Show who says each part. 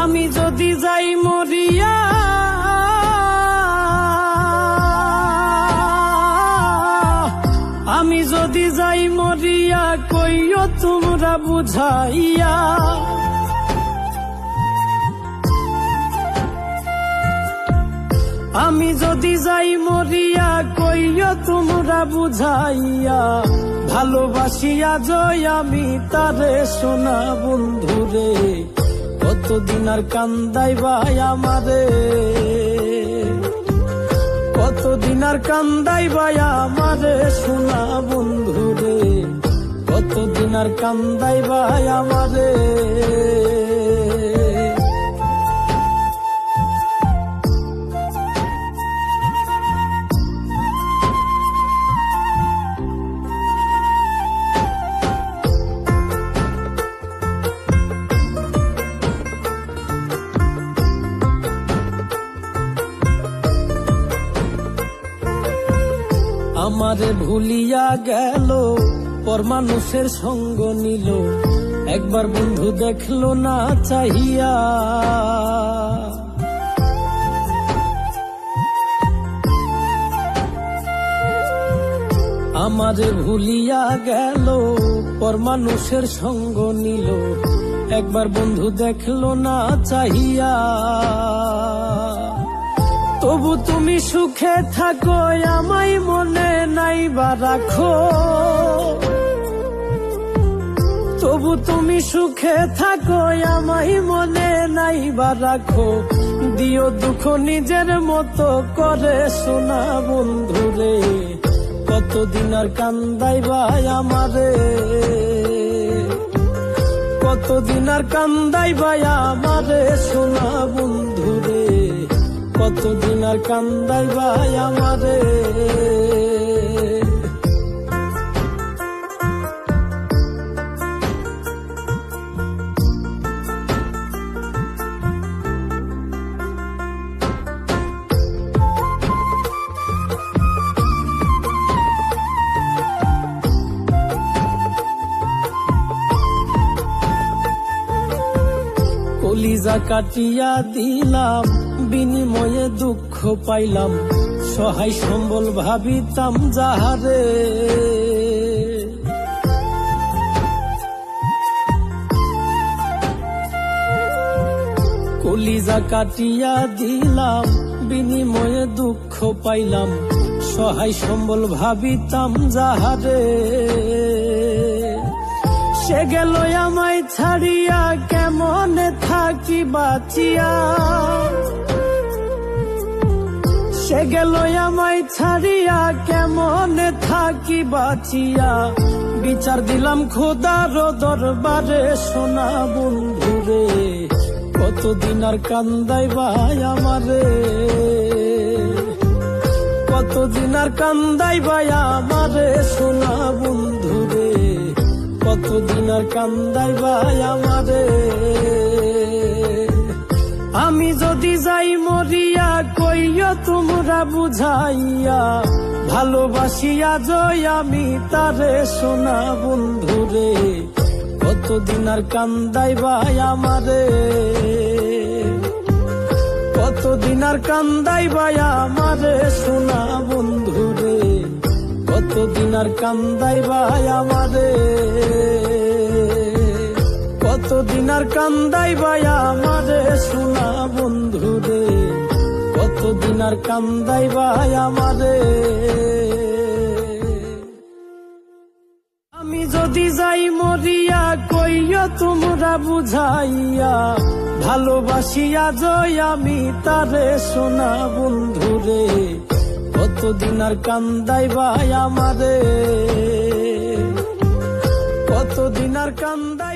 Speaker 1: আমি যদি যাই মরিয়া, আমি যদি যাই মরিয়া, কইও তোমরা বুঝাইয়া। আমি যদি যাই মরিয়া, কইও তোমরা বুঝাইয়া। ভালোবাসিয়া জয় আমি তারে সোনা বন্ধুরে। কতদিন আর কান্দাই ভাই আমারে? কতদিন আর কান্দাই ভাই আমারে? সোনা বন্ধুরে, কতদিন আর কান্দাই ভাই আমারে? আমারে ভুলিয়া গেল, পর মানুষের সঙ্গ নিল। একবার বন্ধু দেখল না চাহিয়া। আমারে ভুলিয়া গেল, পর মানুষের সঙ্গ নিল। একবার বন্ধু দেখল না চাহিয়া। তুমি সুখে থাকো, আমায় মনে নাই বা রাখো। তবু তুমি সুখে থাকো, আমায় মনে নাই বা রাখো। দিও দুঃখ নিজের মতো করে শোনা বন্ধুরে, কতদিন আর কান্দাই ভাই আমারে? কতদিন আর কান্দাই ভাই আমারে শোনা বন্ধুরে। কতদিন আর কান্দাই ভাই আমারে? কাটিয়া দিলাম, বিনিময়ে দুঃখ পাইলাম, সহায় সম্বল ভাবিতাম যাহারে। কলিজা কাটিয়া দিলাম, বিনিময়ে দুঃখ পাইলাম, সহায় সম্বল ভাবিতাম যাহারে। সে গেল আমায় ছাড়িয়া, কেমন থাকি বাঁচিয়া সে গেল আমায় ছাড়িয়া, কেমন থাকি বাঁচিয়া বিচার দিলাম খোদার দরবারে, সোনা বন্ধুরে, কতদিন আর কান্দাই ভাই আমারে? কতদিন আর কান্দাই ভাই আমারে, সোনা বন্ধুরে কতদিন আর কান্দাই ভাই আমারে? আমি যদি যাই মরিয়া, কইও তোমরা বুঝাইয়া, ভালোবাসিয়া জয় আমি তারে সোনা বন্ধুরে। কতদিন আর কান্দাই ভাই আমারে? কতদিন আর কান্দাই ভাই আমারে সোনা বন্ধুরে। কতদিন আর কান্দাই ভাই আমারে? কান্দাই ভাই আমারে সোনা বন্ধুরে। কতদিন আর কান্দাই ভাই আমারে আমি যদি যাই মরিয়া, কইও তোমরা বুঝাইয়া, ভালোবাসিয়া জয় আমি তারে সোনা বন্ধুরে। কতদিন আর কান্দাই ভাই আমারে কতদিন আর কান্দাই